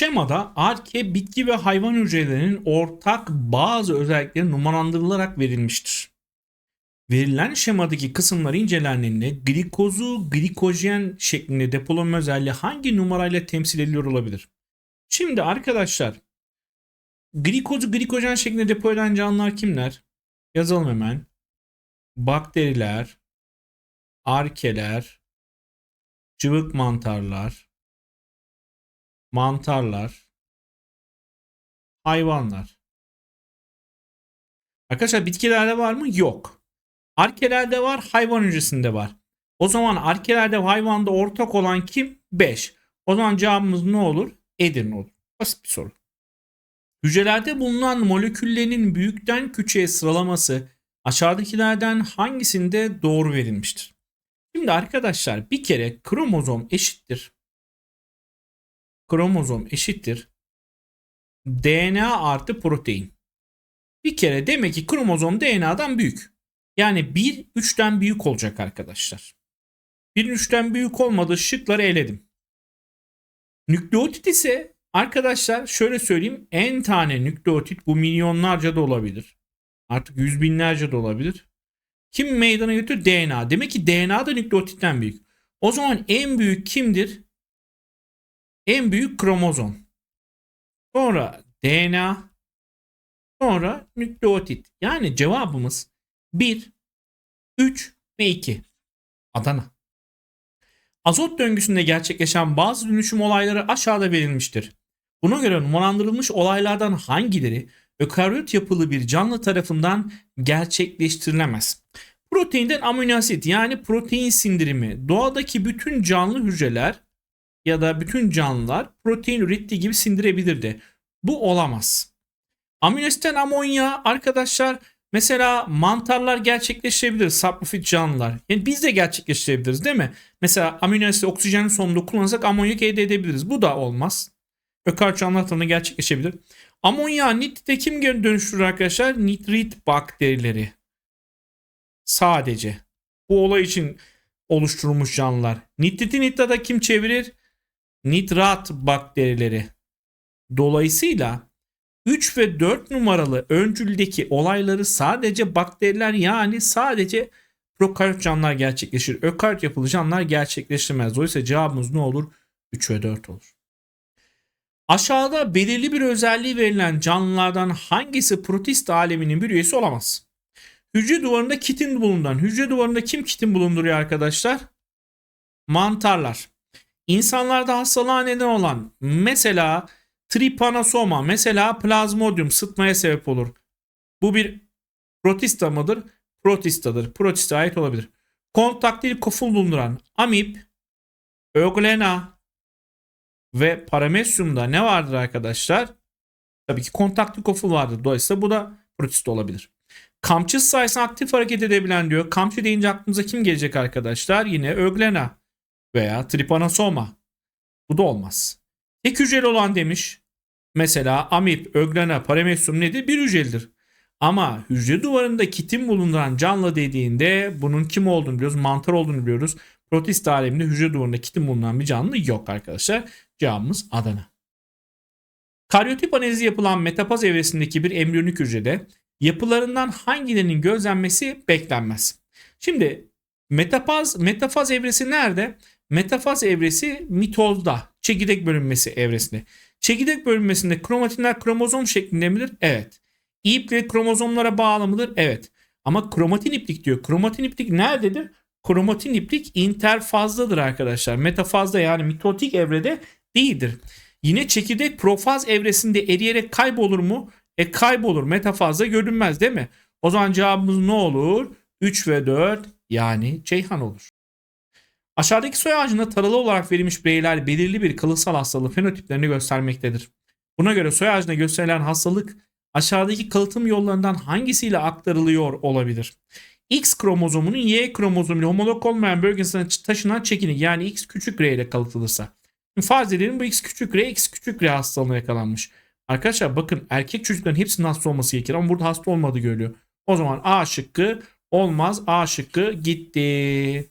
Şemada arke bitki ve hayvan hücrelerinin ortak bazı özellikleri numaralandırılarak verilmiştir. Verilen şemadaki kısımlar incelendiğinde glikozu glikojen şeklinde depolama özelliği hangi numarayla temsil ediliyor olabilir? Şimdi arkadaşlar glikozu glikojen şeklinde depo eden canlılar kimler? Yazalım hemen. Bakteriler, arkeler, cıvık mantarlar, mantarlar, hayvanlar. Arkadaşlar bitkilerde var mı? Yok. Arkelerde var, hayvan hücresinde var. O zaman arkelerde hayvanda ortak olan kim? 5. O zaman cevabımız ne olur? Edirne olur. Basit bir soru. Hücrelerde bulunan moleküllerin büyükten küçüğe sıralaması aşağıdakilerden hangisinde doğru verilmiştir? Şimdi arkadaşlar bir kere kromozom eşittir. Kromozom eşittir. DNA artı protein. Bir kere demek ki kromozom DNA'dan büyük. Yani 1 3'ten büyük olacak arkadaşlar. 1 3'ten büyük olmadığı şıkları eledim. Nükleotit ise arkadaşlar şöyle söyleyeyim en tane nükleotit bu milyonlarca da olabilir. Artık yüz binlerce de olabilir. Kim meydana götür? DNA. Demek ki DNA da nükleotitten büyük. O zaman en büyük kimdir? En büyük kromozom. Sonra DNA. Sonra nükleotit. Yani cevabımız 1, 3 ve 2. Adana. Azot döngüsünde gerçekleşen bazı dönüşüm olayları aşağıda verilmiştir. Buna göre numaralandırılmış olaylardan hangileri ökaryot yapılı bir canlı tarafından gerçekleştirilemez? Proteinden amino asit yani protein sindirimi doğadaki bütün canlı hücreler ya da bütün canlılar protein ürettiği gibi sindirebilirdi. Bu olamaz. Amino asitten amonya arkadaşlar mesela mantarlar gerçekleştirebilir saprofit canlılar. Yani biz de gerçekleştirebiliriz değil mi? Mesela amino asit oksijenin sonunda kullanırsak amonyak elde edebiliriz. Bu da olmaz. Ökar canlılar tarafından gerçekleşebilir. Amonya nitrite kim dönüştürür arkadaşlar? Nitrit bakterileri. Sadece. Bu olay için oluşturulmuş canlılar. Nitriti nitrata kim çevirir? Nitrat bakterileri. Dolayısıyla 3 ve 4 numaralı öncüldeki olayları sadece bakteriler yani sadece prokaryot canlılar gerçekleşir. Ökaryot yapılı canlılar gerçekleştirmez. Dolayısıyla cevabımız ne olur? 3 ve 4 olur. Aşağıda belirli bir özelliği verilen canlılardan hangisi protist aleminin bir üyesi olamaz? Hücre duvarında kitin bulundan. Hücre duvarında kim kitin bulunduruyor arkadaşlar? Mantarlar. İnsanlarda hastalığa neden olan mesela tripanosoma, mesela plazmodium sıtmaya sebep olur. Bu bir protista mıdır? Protistadır. Protista ait olabilir. Kontaktil koful bulunduran amip, euglena ve paramesyumda ne vardır arkadaşlar? Tabii ki kontaktil koful vardır. Dolayısıyla bu da protista olabilir. Kamçı sayesinde aktif hareket edebilen diyor. Kamçı deyince aklımıza kim gelecek arkadaşlar? Yine Euglena veya Trypanosoma. Bu da olmaz. Tek hücreli olan demiş. Mesela amip, öglena, paramesyum nedir? Bir hücrelidir. Ama hücre duvarında kitin bulunduran canlı dediğinde bunun kim olduğunu biliyoruz. Mantar olduğunu biliyoruz. Protist aleminde hücre duvarında kitin bulunan bir canlı yok arkadaşlar. Cevabımız Adana. Karyotip analizi yapılan metapaz evresindeki bir embriyonik hücrede yapılarından hangilerinin gözlenmesi beklenmez. Şimdi metafaz metafaz evresi nerede? Metafaz evresi mitozda, çekirdek bölünmesi evresinde. Çekirdek bölünmesinde kromatinler kromozom şeklinde midir? Evet. İpleri kromozomlara bağlı mıdır? Evet. Ama kromatin iplik diyor. Kromatin iplik nerededir? Kromatin iplik interfazdadır arkadaşlar. Metafazda yani mitotik evrede değildir. Yine çekirdek profaz evresinde eriyerek kaybolur mu? E kaybolur. Metafazda görünmez değil mi? O zaman cevabımız ne olur? 3 ve 4 yani Ceyhan olur. Aşağıdaki soy ağacında taralı olarak verilmiş bireyler belirli bir kılıtsal hastalığı fenotiplerini göstermektedir. Buna göre soy ağacında gösterilen hastalık aşağıdaki kalıtım yollarından hangisiyle aktarılıyor olabilir? X kromozomunun Y kromozomuyla homolog olmayan bölgesine taşınan çekinik yani X küçük R ile kalıtılırsa. Farz edelim bu X küçük R, X küçük R hastalığına yakalanmış. Arkadaşlar bakın erkek çocukların hepsinin hasta olması gerekir ama burada hasta olmadığı görülüyor. O zaman A şıkkı olmaz. A şıkkı gitti.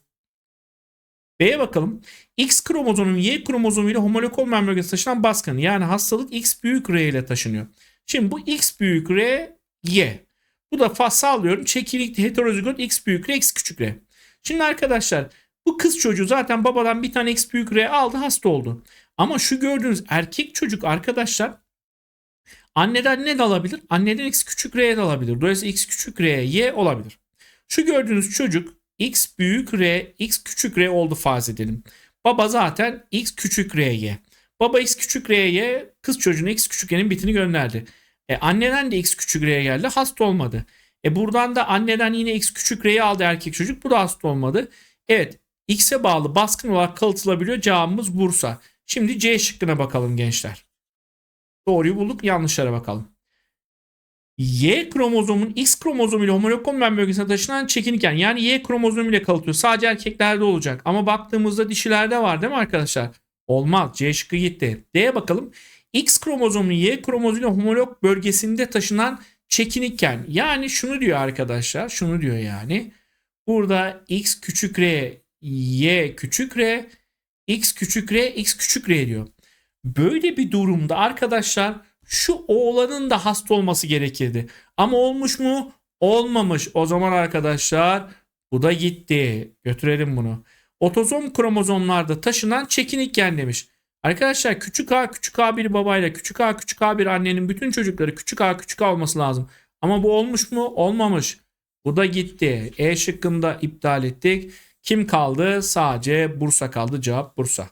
B'ye bakalım. X kromozomunun Y kromozomu ile homolog olmayan bölgesi taşınan baskın. Yani hastalık X büyük R ile taşınıyor. Şimdi bu X büyük R Y. Bu da fa- sağlıyorum. Çekinikli heterozigot X büyük R X küçük R. Şimdi arkadaşlar bu kız çocuğu zaten babadan bir tane X büyük R aldı hasta oldu. Ama şu gördüğünüz erkek çocuk arkadaşlar anneden ne de alabilir? Anneden X küçük R de alabilir. Dolayısıyla X küçük R Y olabilir. Şu gördüğünüz çocuk X büyük R X küçük R oldu farz edelim. Baba zaten X küçük R Y. Baba X küçük R Y kız çocuğuna X küçük Y'nin bitini gönderdi. E, anneden de X küçük R'ye geldi hasta olmadı. E buradan da anneden yine X küçük R'yi aldı erkek çocuk bu da hasta olmadı. Evet X'e bağlı baskın olarak kalıtılabiliyor cevabımız Bursa. Şimdi C şıkkına bakalım gençler. Doğruyu bulduk yanlışlara bakalım. Y kromozomun X kromozomu ile homolog olmayan bölgesine taşınan çekinirken yani Y kromozomu ile kalıtıyor. Sadece erkeklerde olacak. Ama baktığımızda dişilerde var değil mi arkadaşlar? Olmaz. C şıkkı gitti. D'ye bakalım. X kromozomunun Y kromozomu ile homolog bölgesinde taşınan çekinikken yani şunu diyor arkadaşlar. Şunu diyor yani. Burada X küçük R, Y küçük R, X küçük R, X küçük R diyor. Böyle bir durumda arkadaşlar şu oğlanın da hasta olması gerekirdi. Ama olmuş mu? Olmamış. O zaman arkadaşlar bu da gitti. Götürelim bunu. Otozom kromozomlarda taşınan çekinik gen demiş. Arkadaşlar küçük a küçük a bir babayla küçük a küçük a bir annenin bütün çocukları küçük a küçük a olması lazım. Ama bu olmuş mu? Olmamış. Bu da gitti. E şıkkında iptal ettik. Kim kaldı? Sadece Bursa kaldı. Cevap Bursa.